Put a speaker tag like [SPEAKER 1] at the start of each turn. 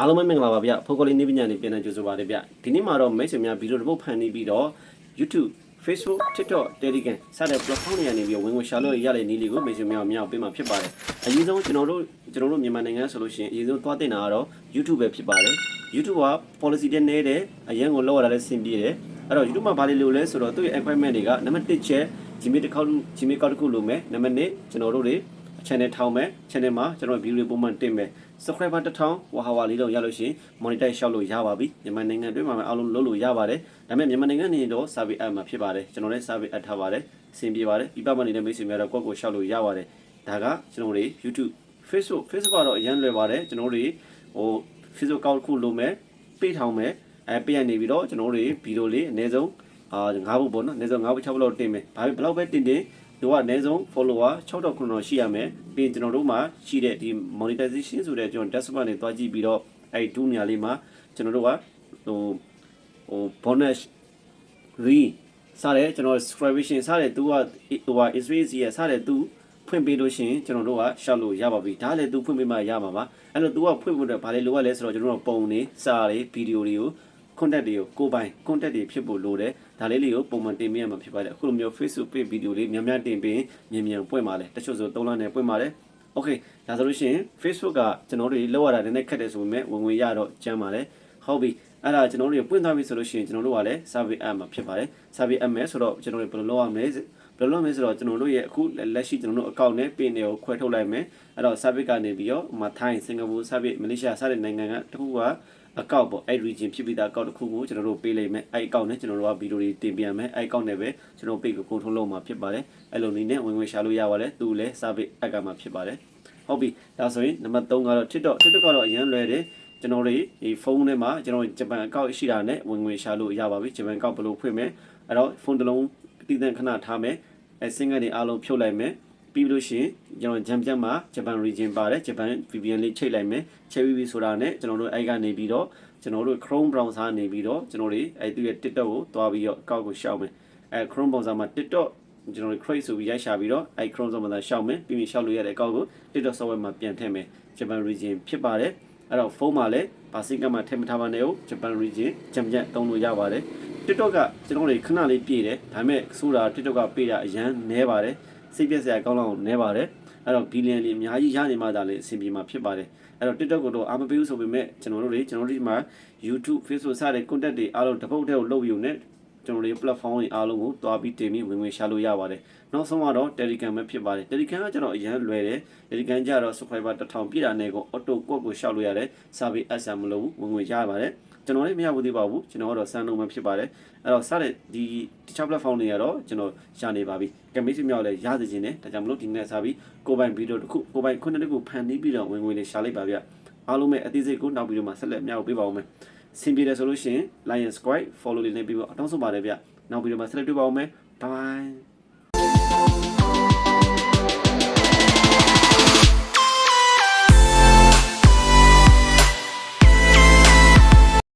[SPEAKER 1] အားလုံးပဲမင်္ဂလာပါဗျဖိုကိုလေးနေပညာနေပြန်နေကြိုဆိုပါရစေဗျဒီနေ့မှာတော့မိတ်ဆွေများဗီဒီယိုတစ်ပုတ်ဖန်နေပြီးတော့ YouTube Facebook TikTok Telegram စတဲ့ platform တွေကနေပြီးတော့ဝင်ဝင်ရှာလို့ရတဲ့နည်းလေးကိုမိတ်ဆွေများများပေးမှာဖြစ်ပါတယ်အရင်ဆုံးကျွန်တော်တို့ကျွန်တော်တို့မြန်မာနိုင်ငံဆိုလို့ရှိရင်အရင်ဆုံးသွားတင်တာကတော့ YouTube ပဲဖြစ်ပါတယ် YouTube က policy တဲ့နေတဲ့အရင်ကိုလောက်ရတာလည်းစင်ပြေတယ်အဲ့တော့ YouTube မှာဘာလို့လို့လဲဆိုတော့သူ့ရဲ့ equipment တွေကနံပါတ်1ချက် Gmail တစ်ခေါက် Gmail ကောက်တစ်ခုလိုမယ်နံပါတ်2ကျွန်တော်တို့တွေ channel ထောင်မယ် channel မှာကျွန်တော် view တွေပုံမှန်တင်မယ် subscriber 1000ဝါဟာဝါလေးတော့ရလို့ရှိရင် monetize ရှောက်လို့ရပါပြီမြန်မာနိုင်ငံအတွင်းမှာအားလုံးလုပ်လို့ရပါတယ်ဒါပေမဲ့မြန်မာနိုင်ငံနေတော့ service app မှာဖြစ်ပါတယ်ကျွန်တော်လည်း service app ထားပါတယ်အဆင်ပြေပါတယ်ပြပမနေတဲ့မိတ်ဆွေများတော့ကိုယ့်ကိုရှောက်လို့ရပါတယ်ဒါကကျွန်တော်တို့ YouTube Facebook Facebook ကတော့အရင်လွယ်ပါတယ်ကျွန်တော်တို့ဟို Facebook account ခုလုပ်မယ်ပေးထောင်မယ်အဲပေးရနေပြီးတော့ကျွန်တော်တို့ဗီဒီယိုလေးအနည်းဆုံးအာ9ဘုတ်ပေါ့နော်အနည်းဆုံး9ဘုတ်6ဘုတ်လောက်တင်မယ်ဘာဖြစ်ဘယ်လောက်ပဲတင်တင် တို့ကအနည်းဆုံး follower 6900ရှိရမယ်ပြီးရင်ကျွန်တော်တို့မှာရှိတဲ့ဒီ monetization ဆိုတဲ့ကျွန်တော် dashboard နဲ့တွားကြည့်ပြီးတော့အဲ့ဒီ2နေရာလေးမှာကျွန်တော်တို့ကဟိုဟို bonus re စတဲ့ကျွန်တော် subscription စတဲ့သူကဟိုဟာ Israel ရဲ့စတဲ့သူဖွင့်ပေးလို့ရှိရင်ကျွန်တော်တို့ကရှောက်လို့ရပါပြီဒါလည်းသူဖွင့်ပေးမှရမှာပါအဲ့လိုသူကဖွင့်ဖို့တော့ဘာလဲလိုရလဲဆိုတော့ကျွန်တော်တို့ပုံနေစာတွေဗီဒီယိုတွေကို contact တွေကိုကိုပိုင် contact တွေဖြစ်ဖို့လိုတယ်ဒါလေးလေးကိုပုံမှန်တင်ပြရမှာဖြစ်ပါတယ်အခုလိုမျိုး Facebook page ဗီဒီယိုလေးများများတင်ပြီးမြင်မြန်ပွင့်ပါလေတချို့ဆို3လနဲ့ပွင့်ပါတယ် okay ဒါဆိုလို့ရှိရင် Facebook ကကျွန်တော်တို့လောက်ရတာနည်းနည်းခက်တယ်ဆိုပေမဲ့ဝင်ဝင်ရတော့ကျမ်းပါလေဟုတ်ပြီအဲ့ဒါကျွန်တော်တို့ပွင့်သွားပြီဆိုလို့ရှိရင်ကျွန်တော်တို့ကလည်း survey app မှာဖြစ်ပါတယ် survey app မယ်ဆိုတော့ကျွန်တော်တို့ဘယ်လိုလုပ်ရမလဲ ဘယ်လိုလုပ်မလဲဆိုတော့ကျွန်တော်တို့ရဲ့အခုလက်ရှိကျွန်တော်တို့ account နဲ့ pin တွေကိုခွဲထုတ်လိုက်မယ်အဲ့တော့ survey ကနေပြီးတော့ဟိုမှာ Thai Singapore survey Malaysia စတဲ့နိုင်ငံကတခုကအကောက်ပေါ့အဲ့ region ဖြစ်ပြီးသားအကောက်တစ်ခုကိုကျွန်တော်တို့ပေးလိုက်မယ်အဲ့အကောက်နဲ့ကျွန်တော်တို့ကဗီဒီယိုတွေတင်ပြန်မယ်အဲ့အကောက်နဲ့ပဲကျွန်တော် page ကို control လုပ်မှာဖြစ်ပါတယ်အဲ့လိုနည်းနဲ့ဝင်ဝင်ရှာလို့ရပါတယ်သူလည်း survey app ကမှာဖြစ်ပါတယ်ဟုတ်ပြီဒါဆိုရင်နံပါတ်3ကတော့ TikTok TikTok ကတော့အရင်လွယ်တယ်ကျွန်တော်တို့ဒီဖုန်းထဲမှာကျွန်တော်ဂျပန်အကောက်ရှိတာနဲ့ဝင်ဝင်ရှာလို့ရပါပြီဂျပန်အကောက်ဘယ်လိုဖွင့်မယ်အဲ့တော့ဖုန်းတစ်လုံး တည်တံ့ခဏထားမယ်အဲစင်ကနေအားလုံးဖြုတ်လိုက်မယ်ပြီးလို့ရှိရင်ကျွန်တော်ဂျမ်ဂျမ်မှာဂျပန် region ပါတယ်ဂျပန် VPN လေးချိတ်လိုက်မယ်ချိတ်ပြီးပြီဆိုတာနဲ့ကျွန်တော်တို့အဲ့ကနေပြီးတော့ကျွန်တော်တို့ Chrome browser နေပြီးတော့ကျွန်တော်တို့အဲ့သူရဲ့ TikTok ကိုတွားပြီးတော့အကောက်ကိုရှောက်မယ်အဲ Chrome browser မှာ TikTok ကျွန်တော်တို့ create ဆိုပြီးရိုက်ရှာပြီးတော့အဲ Chrome browser မှာရှောက်မယ်ပြီးပြီးရှောက်လို့ရတဲ့အကောက်ကို TikTok software မှာပြန်ထည့်မယ်ဂျပန် region ဖြစ်ပါတယ်အဲ့တော့ဖုန်းမှာလည်းဘာစင်ကမှထည့်မထားပါနဲ့ဟုတ်ဂျပန် region ဂျမ်ဂျမ်တုံးလို့ရပါတယ် TikTok ကကျွန်တော်တို့ခဏလေးပြည့်တယ်ဒါပေမဲ့ဆိုတာ TikTok ကပေးတာအရန်နဲပါတယ်စိတ်ပြက်စရာကောင်းလောက်နဲပါတယ်အဲ့တော့ဘီလီယံလေးအများကြီးရနေမှသာလေအဆင်ပြေမှာဖြစ်ပါတယ်အဲ့တော့ TikTok ကတော့အားမပေးဘူးဆိုပေမဲ့ကျွန်တော်တို့တွေကျွန်တော်တို့ဒီမှာ YouTube Facebook စတဲ့ content တွေအားလုံးတစ်ပုတ်တည်းကိုလုပ်ယူနေ ကျွန်တော်တို့ platform တွေအားလုံးကိုတွားပြီးတင်ပြီးဝင်ဝင်ရှာလို့ရပါတယ်နောက်ဆုံးကတော့ Telegram ပဲဖြစ်ပါတယ် Telegram ကကျွန်တော်အရန်လွယ်တယ် Telegram ကျတော့ subscriber 1000ပြည့်တာနဲ့ကို auto ကွက်ကိုရှောက်လို့ရတယ် service ads မလို့ဝင်ဝင်ရပါတယ်ကျွန်တော်လည်းမရဘူးသေးပါဘူးကျွန်တော်ကတော့စမ်းလုံးပဲဖြစ်ပါတယ်အဲ့တော့စတဲ့ဒီတခြား platform တွေကတော့ကျွန်တော်ရှာနေပါပြီကမိတ်ဆွေများလည်းရစေခြင်းနဲ့ဒါကြောင့်မလို့ဒီနေ့စားပြီးကိုပိုင်ဗီဒီယိုတစ်ခုကိုပိုင်ခုနှစ်တစ်ခုဖန်တီးပြီးတော့ဝင်ဝင်လေးရှာလိုက်ပါဗျအားလုံးပဲအသေးစိတ်ကိုနောက်ပြီးတော့မှဆက်လက်မြောက်ပေးပါဦးမယ် ဆင်ပြေတယ်ဆိုလို့ရှိရင် Lion Squad follow လေးနဲ့ပြီးတော့အတောင်းဆုံးပါတယ်ဗျနောက်ပြီးတော့မှဆက်လက်တွေ့ပါဦးမယ် bye